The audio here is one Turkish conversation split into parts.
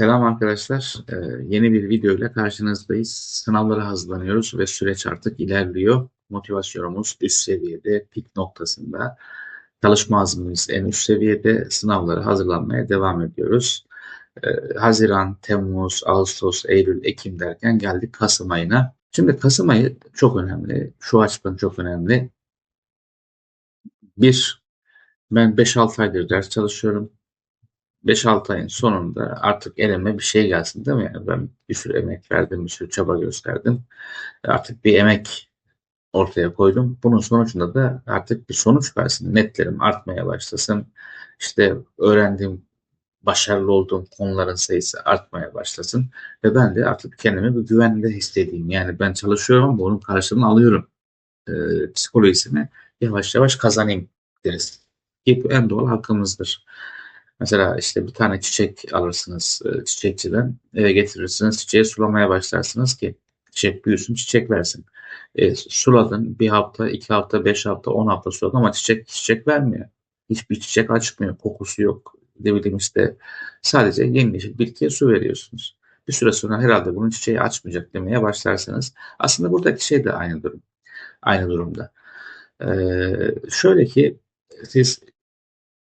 Selam arkadaşlar. Ee, yeni bir video ile karşınızdayız. Sınavlara hazırlanıyoruz ve süreç artık ilerliyor. Motivasyonumuz üst seviyede, pik noktasında. Çalışma azmimiz en üst seviyede. Sınavlara hazırlanmaya devam ediyoruz. Ee, Haziran, Temmuz, Ağustos, Eylül, Ekim derken geldik Kasım ayına. Şimdi Kasım ayı çok önemli. Şu açıdan çok önemli. Bir, ben 5-6 aydır ders çalışıyorum. 5-6 ayın sonunda artık elime bir şey gelsin değil mi? Yani ben bir sürü emek verdim, bir sürü çaba gösterdim. Artık bir emek ortaya koydum. Bunun sonucunda da artık bir sonuç versin. Netlerim artmaya başlasın. İşte öğrendiğim, başarılı olduğum konuların sayısı artmaya başlasın. Ve ben de artık kendimi bir güvende hissedeyim. Yani ben çalışıyorum, bunun karşılığını alıyorum. Ee, psikolojisini yavaş yavaş kazanayım deriz. Ki bu en doğal hakkımızdır. Mesela işte bir tane çiçek alırsınız e, çiçekçiden, eve getirirsiniz, çiçeği sulamaya başlarsınız ki çiçek büyüsün, çiçek versin. E, suladın bir hafta, iki hafta, beş hafta, on hafta suladın ama çiçek çiçek vermiyor. Hiçbir çiçek açmıyor, kokusu yok. Ne bileyim işte sadece yemyeşil bitkiye su veriyorsunuz. Bir süre sonra herhalde bunun çiçeği açmayacak demeye başlarsınız. Aslında buradaki şey de aynı durum. Aynı durumda. Ee, şöyle ki siz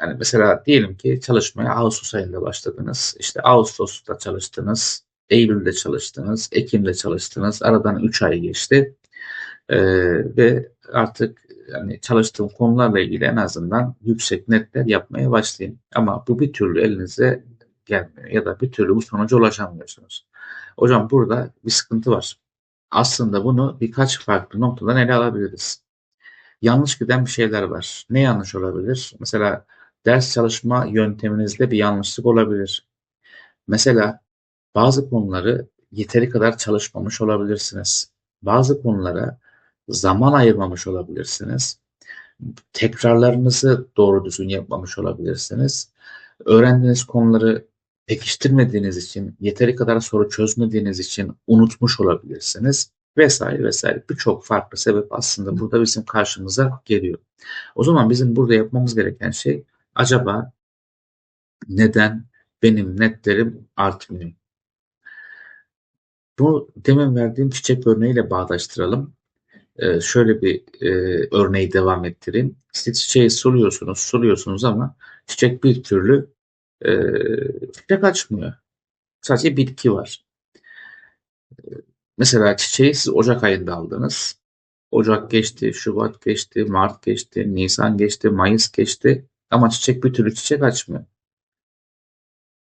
yani mesela diyelim ki çalışmaya Ağustos ayında başladınız. İşte Ağustos'ta çalıştınız, Eylül'de çalıştınız, Ekim'de çalıştınız. Aradan 3 ay geçti. Ee, ve artık yani çalıştığım konularla ilgili en azından yüksek netler yapmaya başlayın. Ama bu bir türlü elinize gelmiyor ya da bir türlü bu sonuca ulaşamıyorsunuz. Hocam burada bir sıkıntı var. Aslında bunu birkaç farklı noktadan ele alabiliriz. Yanlış giden bir şeyler var. Ne yanlış olabilir? Mesela ders çalışma yönteminizde bir yanlışlık olabilir. Mesela bazı konuları yeteri kadar çalışmamış olabilirsiniz. Bazı konulara zaman ayırmamış olabilirsiniz. Tekrarlarınızı doğru düzgün yapmamış olabilirsiniz. Öğrendiğiniz konuları pekiştirmediğiniz için, yeteri kadar soru çözmediğiniz için unutmuş olabilirsiniz vesaire vesaire. Birçok farklı sebep aslında burada bizim karşımıza geliyor. O zaman bizim burada yapmamız gereken şey Acaba neden benim netlerim artmıyor? Bu demin verdiğim çiçek örneğiyle bağdaştıralım. Ee, şöyle bir e, örneği devam ettireyim. Siz çiçeği suluyorsunuz, suluyorsunuz ama çiçek bir türlü e, çiçek açmıyor. Sadece bitki var. Mesela çiçeği siz Ocak ayında aldınız. Ocak geçti, Şubat geçti, Mart geçti, Nisan geçti, Mayıs geçti. Ama çiçek bir türlü çiçek açmıyor.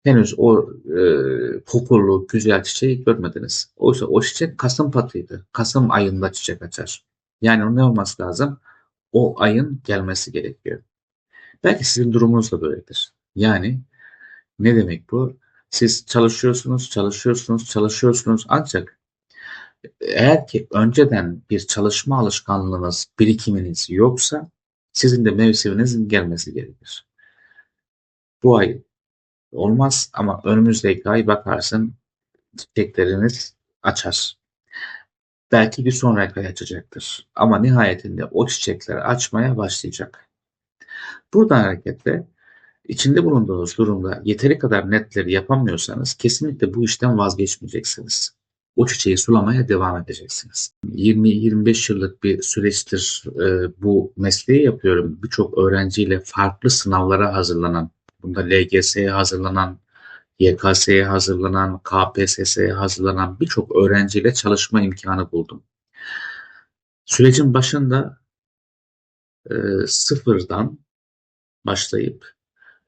Henüz o e, kokulu, güzel çiçeği görmediniz. Oysa o çiçek Kasım patıydı. Kasım ayında çiçek açar. Yani ne olması lazım? O ayın gelmesi gerekiyor. Belki sizin durumunuz da böyledir. Yani ne demek bu? Siz çalışıyorsunuz, çalışıyorsunuz, çalışıyorsunuz ancak eğer ki önceden bir çalışma alışkanlığınız, birikiminiz yoksa sizin de mevsiminizin gelmesi gerekir. Bu ay olmaz ama önümüzdeki ay bakarsın çiçekleriniz açar. Belki bir sonraki ay açacaktır. Ama nihayetinde o çiçekler açmaya başlayacak. Buradan hareketle içinde bulunduğunuz durumda yeteri kadar netleri yapamıyorsanız kesinlikle bu işten vazgeçmeyeceksiniz o çiçeği sulamaya devam edeceksiniz. 20-25 yıllık bir süreçtir e, bu mesleği yapıyorum. Birçok öğrenciyle farklı sınavlara hazırlanan, bunda LGS'ye hazırlanan, YKS'ye hazırlanan, KPSS'ye hazırlanan birçok öğrenciyle çalışma imkanı buldum. Sürecin başında e, sıfırdan başlayıp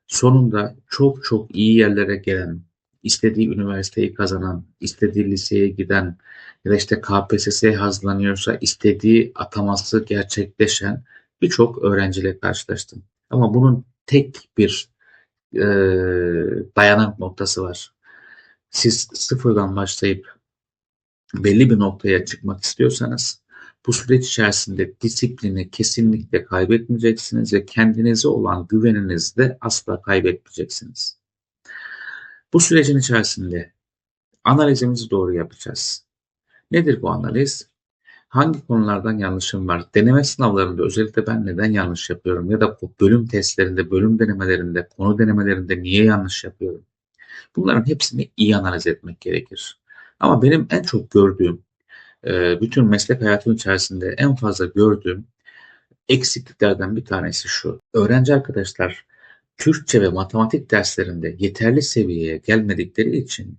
sonunda çok çok iyi yerlere gelen istediği üniversiteyi kazanan, istediği liseye giden ya da işte KPSS'ye hazırlanıyorsa istediği ataması gerçekleşen birçok öğrenciyle karşılaştım. Ama bunun tek bir e, dayanak noktası var. Siz sıfırdan başlayıp belli bir noktaya çıkmak istiyorsanız bu süreç içerisinde disiplini kesinlikle kaybetmeyeceksiniz ve kendinize olan güveninizi de asla kaybetmeyeceksiniz. Bu sürecin içerisinde analizimizi doğru yapacağız. Nedir bu analiz? Hangi konulardan yanlışım var? Deneme sınavlarında özellikle ben neden yanlış yapıyorum? Ya da bölüm testlerinde, bölüm denemelerinde, konu denemelerinde niye yanlış yapıyorum? Bunların hepsini iyi analiz etmek gerekir. Ama benim en çok gördüğüm, e, bütün meslek hayatım içerisinde en fazla gördüğüm eksikliklerden bir tanesi şu. Öğrenci arkadaşlar Türkçe ve matematik derslerinde yeterli seviyeye gelmedikleri için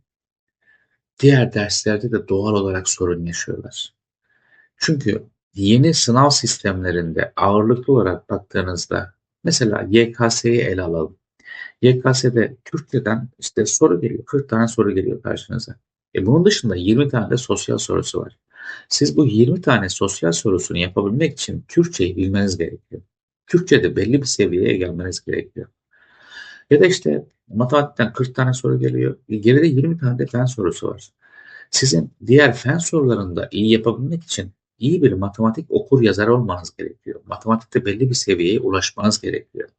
diğer derslerde de doğal olarak sorun yaşıyorlar. Çünkü yeni sınav sistemlerinde ağırlıklı olarak baktığınızda mesela YKS'yi ele alalım. YKS'de Türkçeden işte soru geliyor. 40 tane soru geliyor karşınıza. E bunun dışında 20 tane de sosyal sorusu var. Siz bu 20 tane sosyal sorusunu yapabilmek için Türkçeyi bilmeniz gerekiyor. Türkçe'de belli bir seviyeye gelmeniz gerekiyor. Ya da işte matematikten 40 tane soru geliyor. E geride 20 tane de fen sorusu var. Sizin diğer fen sorularında iyi yapabilmek için iyi bir matematik okur yazar olmanız gerekiyor. Matematikte belli bir seviyeye ulaşmanız gerekiyor.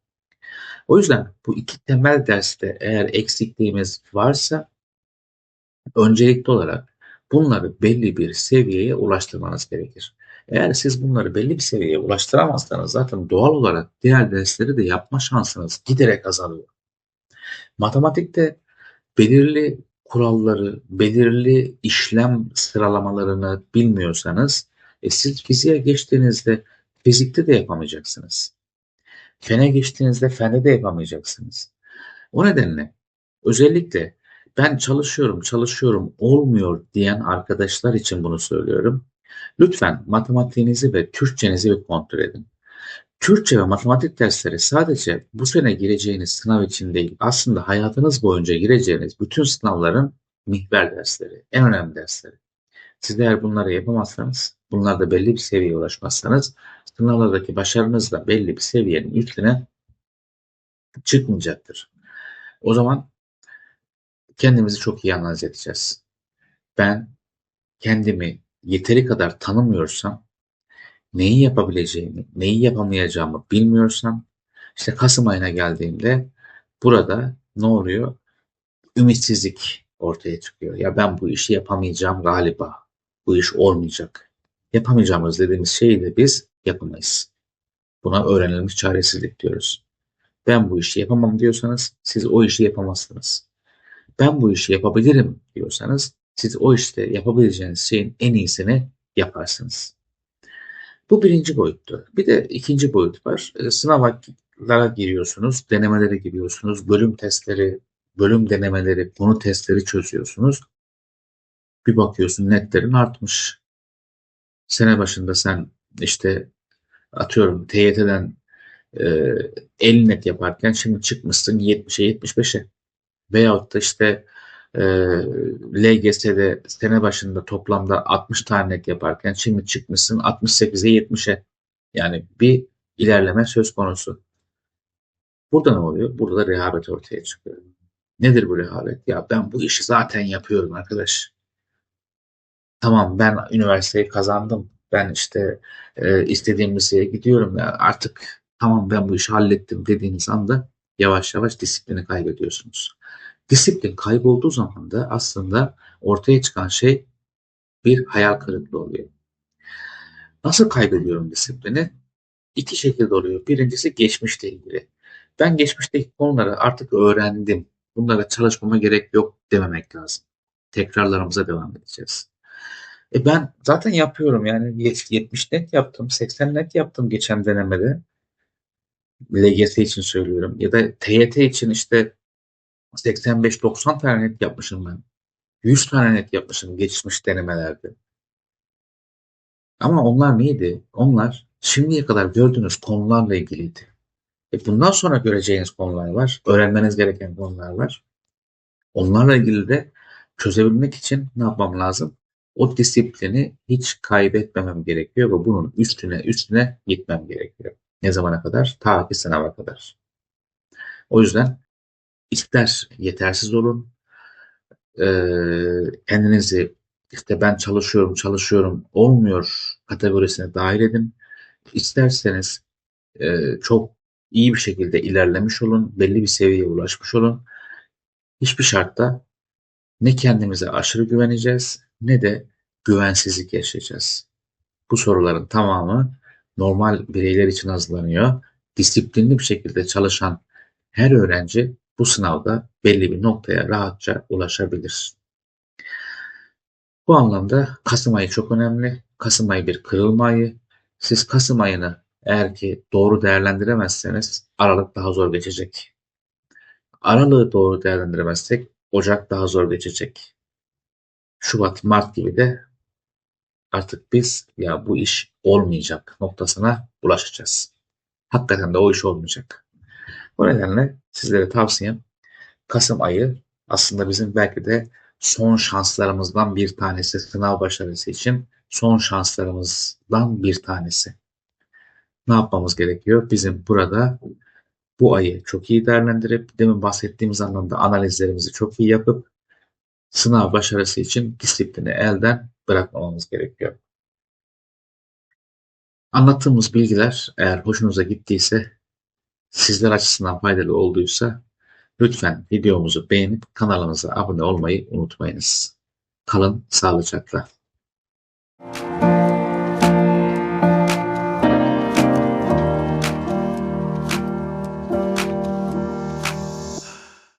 O yüzden bu iki temel derste eğer eksikliğimiz varsa öncelikli olarak bunları belli bir seviyeye ulaştırmanız gerekir. Eğer siz bunları belli bir seviyeye ulaştıramazsanız zaten doğal olarak diğer dersleri de yapma şansınız giderek azalıyor. Matematikte belirli kuralları, belirli işlem sıralamalarını bilmiyorsanız e siz fiziğe geçtiğinizde fizikte de yapamayacaksınız. Fene geçtiğinizde fende de yapamayacaksınız. O nedenle özellikle ben çalışıyorum, çalışıyorum, olmuyor diyen arkadaşlar için bunu söylüyorum. Lütfen matematiğinizi ve Türkçenizi bir kontrol edin. Türkçe ve matematik dersleri sadece bu sene gireceğiniz sınav için değil, aslında hayatınız boyunca gireceğiniz bütün sınavların mihver dersleri, en önemli dersleri. Siz eğer bunları yapamazsanız, bunlarda belli bir seviyeye ulaşmazsanız, sınavlardaki başarınız da belli bir seviyenin üstüne çıkmayacaktır. O zaman kendimizi çok iyi analiz edeceğiz. Ben kendimi yeteri kadar tanımıyorsam, neyi yapabileceğimi, neyi yapamayacağımı bilmiyorsam, işte Kasım ayına geldiğimde burada ne oluyor? Ümitsizlik ortaya çıkıyor. Ya ben bu işi yapamayacağım galiba. Bu iş olmayacak. Yapamayacağımız dediğimiz şeyi de biz yapamayız. Buna öğrenilmiş çaresizlik diyoruz. Ben bu işi yapamam diyorsanız siz o işi yapamazsınız. Ben bu işi yapabilirim diyorsanız siz o işte yapabileceğiniz şeyin en iyisini yaparsınız. Bu birinci boyuttu. Bir de ikinci boyut var. E, sınavlara giriyorsunuz, denemelere giriyorsunuz, bölüm testleri, bölüm denemeleri, konu testleri çözüyorsunuz. Bir bakıyorsun netlerin artmış. Sene başında sen işte atıyorum TYT'den e, 50 net yaparken şimdi çıkmışsın 70'e 75'e. Veyahut da işte e, LGS'de sene başında toplamda 60 tane yaparken şimdi çıkmışsın 68'e 70'e. Yani bir ilerleme söz konusu. Burada ne oluyor? Burada da rehavet ortaya çıkıyor. Nedir bu rehavet? Ya ben bu işi zaten yapıyorum arkadaş. Tamam ben üniversiteyi kazandım. Ben işte e, istediğim liseye gidiyorum. Ya artık tamam ben bu işi hallettim dediğiniz anda yavaş yavaş disiplini kaybediyorsunuz. Disiplin kaybolduğu zaman da aslında ortaya çıkan şey bir hayal kırıklığı oluyor. Nasıl kaybediyorum disiplini? İki şekilde oluyor. Birincisi geçmişle ilgili. Ben geçmişteki konuları artık öğrendim. Bunlara çalışmama gerek yok dememek lazım. Tekrarlarımıza devam edeceğiz. E ben zaten yapıyorum yani 70 net yaptım, 80 net yaptım geçen denemede. LGS için söylüyorum. Ya da TYT için işte 85-90 tane net yapmışım ben. 100 tane net yapmışım geçmiş denemelerde. Ama onlar neydi? Onlar şimdiye kadar gördüğünüz konularla ilgiliydi. E bundan sonra göreceğiniz konular var. Öğrenmeniz gereken konular var. Onlarla ilgili de çözebilmek için ne yapmam lazım? O disiplini hiç kaybetmemem gerekiyor ve bunun üstüne üstüne gitmem gerekiyor. Ne zamana kadar? Ta ki sınava kadar. O yüzden ister yetersiz olun, kendinizi işte ben çalışıyorum, çalışıyorum, olmuyor kategorisine dahil edin. İsterseniz çok iyi bir şekilde ilerlemiş olun, belli bir seviyeye ulaşmış olun. Hiçbir şartta ne kendimize aşırı güveneceğiz ne de güvensizlik yaşayacağız. Bu soruların tamamı normal bireyler için hazırlanıyor. Disiplinli bir şekilde çalışan her öğrenci bu sınavda belli bir noktaya rahatça ulaşabilir. Bu anlamda Kasım ayı çok önemli. Kasım ayı bir kırılma ayı. Siz Kasım ayını eğer ki doğru değerlendiremezseniz Aralık daha zor geçecek. Aralığı doğru değerlendiremezsek Ocak daha zor geçecek. Şubat, Mart gibi de artık biz ya bu iş olmayacak noktasına ulaşacağız. Hakikaten de o iş olmayacak. Bu nedenle sizlere tavsiyem Kasım ayı aslında bizim belki de son şanslarımızdan bir tanesi sınav başarısı için son şanslarımızdan bir tanesi. Ne yapmamız gerekiyor? Bizim burada bu ayı çok iyi değerlendirip demin bahsettiğimiz anlamda analizlerimizi çok iyi yapıp sınav başarısı için disiplini elden bırakmamamız gerekiyor. Anlattığımız bilgiler eğer hoşunuza gittiyse, sizler açısından faydalı olduysa lütfen videomuzu beğenip kanalımıza abone olmayı unutmayınız. Kalın sağlıcakla.